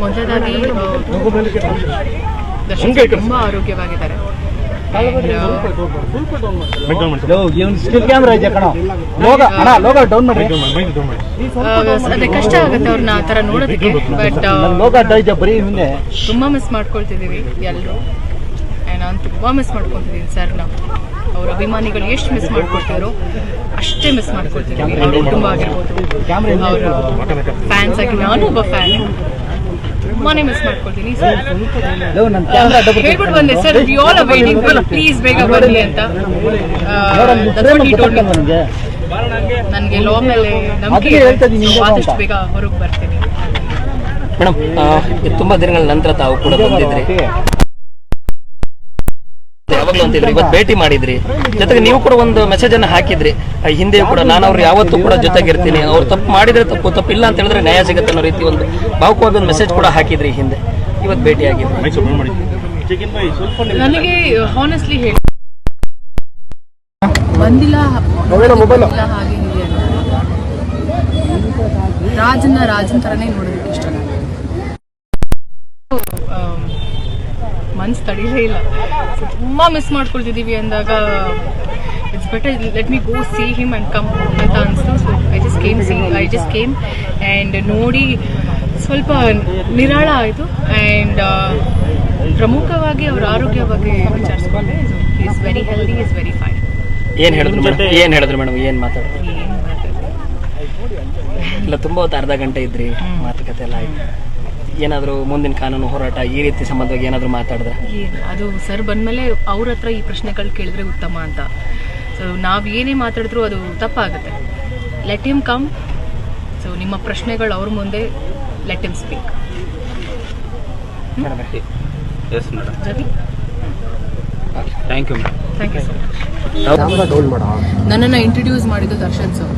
ಮೊದಲಾಗಿ ದರ್ಶನ್ ತುಂಬ ಆರೋಗ್ಯವಾಗಿದ್ದಾರೆ. ಅದೇ ಕಷ್ಟ ಆಗುತ್ತೆ ಅವ್ರನ್ನ ಆ ಥರ ನೋಡೋದಕ್ಕೆ ಬಟ್ ಲೋಗ ಅಡ್ಡ ಇದೆ ಬರೀ ಹಿಂದೆ. ತುಂಬ ಮಿಸ್ ಮಾಡ್ಕೊಳ್ತಿದೀವಿ ಎಲ್ಲರೂ ಮಿಸ್ ಮಾಡ್ಕೊತಿದ್ದೀನಿ ನಾವು. ಅವ್ರ ಅಭಿಮಾನಿಗಳು ಎಷ್ಟು ಮಿಸ್ ಮಾಡ್ಕೊಳ್ತಾರೋ ಅಷ್ಟೇ ಮಿಸ್ ಮಾಡ್ಕೊಳ್ತೀವಿ ಅವ್ರ ಕುಟುಂಬ ಆಗಿರ್ಬೋದು. ಅವರ ಫ್ಯಾನ್ಸ್ ಆಗಿ ನಾನು ಒಬ್ಬ ಫ್ಯಾನ್ ತುಂಬಾನೇ ಮಿಸ್ ಮಾಡ್ಕೊಳ್ತೀನಿ ಹೇಳ್ಬಿಟ್ಟು ಬಂದೆ. Sir we all waiting please ಬೇಗ ಬರಲಿ ಅಂತ. ನನಗೆ. ಲೋ ಮೇಲೆ ನಂಬಿಕೆ ಆದಷ್ಟು ಬೇಗ ಹೊರಗೆ ಬರ್ತೀನಿ. ಮೇಡಮ್ ತುಂಬಾ ದಿನಗಳ ನಂತರ ತಾವು ಕೂಡ ಬಂದಿದ್ರಿ. ಯಾವಾಗ್ಲೂ ಇವತ್ತು ಭೇಟಿ ಮಾಡಿದ್ರಿ. ಜೊತೆಗೆ ನೀವು ಕೂಡ ಒಂದು ಮೆಸೇಜ್ ಅನ್ನ ಹಾಕಿದ್ರಿ. ಹಿಂದೆ ಹಿಂದೆಯೂ ಕೂಡ ನಾನು ಅವ್ರು ಯಾವತ್ತೂ ಕೂಡ ಜೊತೆಗಿರ್ತೀನಿ. ಅವ್ರು ತಪ್ಪು ಮಾಡಿದ್ರೆ ತಪ್ಪು ತಪ್ಪಿಲ್ಲ ಅಂತ ಹೇಳಿದ್ರೆ ನ್ಯಾಯ ಸಿಗುತ್ತೆ ಅನ್ನೋ ರೀತಿ ಒಂದು ಭಾವುಕವಾಗಿ ಒಂದು ಮೆಸೇಜ್ ಕೂಡ ಹಾಕಿದ್ರಿ ಹಿಂದೆ. ಇವತ್ತು ಭೇಟಿ ಆಗಿದ್ರಿ. ನನಗೆ ಹಾನೆಸ್ಟ್ಲಿ ಹೇಳಿ. ಬಂದಿಲ್ಲ ಹಾಗೆ. ರಾಜನ್ನ ರಾಜನ್ ತರನೇ ನೋಡೋದಕ್ಕೆ ಇಷ್ಟ. ಮನ್ಸು ತಡೀಲೇ ಇಲ್ಲ. So, ತುಂಬಾ ಮಿಸ್ ಮಾಡ್ಕೊಳ್ತಿದ್ದೀವಿ ಅಂದಾಗ it's better let me go see him and come ಅಂತ ಅನಿಸ್ತು. So I just came see I just came and ನೋಡಿ ಸ್ವಲ್ಪ ನಿರಾಳ ಆಯಿತು. ಆ್ಯಂಡ್ ಪ್ರಮುಖವಾಗಿ ಅವರ ಆರೋಗ್ಯ ಬಗ್ಗೆ ವಿಚಾರಿಸ್ಕೊಂಡೆ. Is very healthy is very fine ಏನು ಹೇಳಿದ್ರು ಮೇಡಮ್? ಏನು ಹೇಳಿದ್ರು ಮೇಡಮ್? ಏನು ಮಾತಾಡಿದ್ರು ಇಲ್ಲ ತುಂಬಾ ಹೊತ್ತು ಅರ್ಧ ಗಂಟೆ ಇದ್ರಿ. ಮಾತುಕತೆ ಎಲ್ಲ ಆಯ್ತು. ಏನಾದ್ರು ಮುಂದಿನ ಕಾನೂನು ಹೋರಾಟ ಈ ರೀತಿ ಸಂಬಂಧವಾಗಿ ಏನಾದರೂ ಮಾತಾಡಿದ್ರೆ? ಏನು ಅದು ಸರ್ ಬಂದ್ಮೇಲೆ ಅವ್ರ ಹತ್ರ ಈ ಪ್ರಶ್ನೆಗಳು ಕೇಳಿದ್ರೆ ಉತ್ತಮ ಅಂತ. ಸೊ ನಾವು ಏನೇ ಮಾತಾಡಿದ್ರು ಅದು ತಪ್ಪಾಗುತ್ತೆ. ಲೆಟ್ ಹಿಮ್ ಕಮ್ ಸೊ ನಿಮ್ಮ ಪ್ರಶ್ನೆಗಳು ಅವ್ರ ಮುಂದೆ let him speak yes madam. Thank you madam thank you sir much ನನ್ನನ್ನು ಇಂಟ್ರಡ್ಯೂಸ್ ಮಾಡಿದ್ದು ದರ್ಶನ್ ಸರ್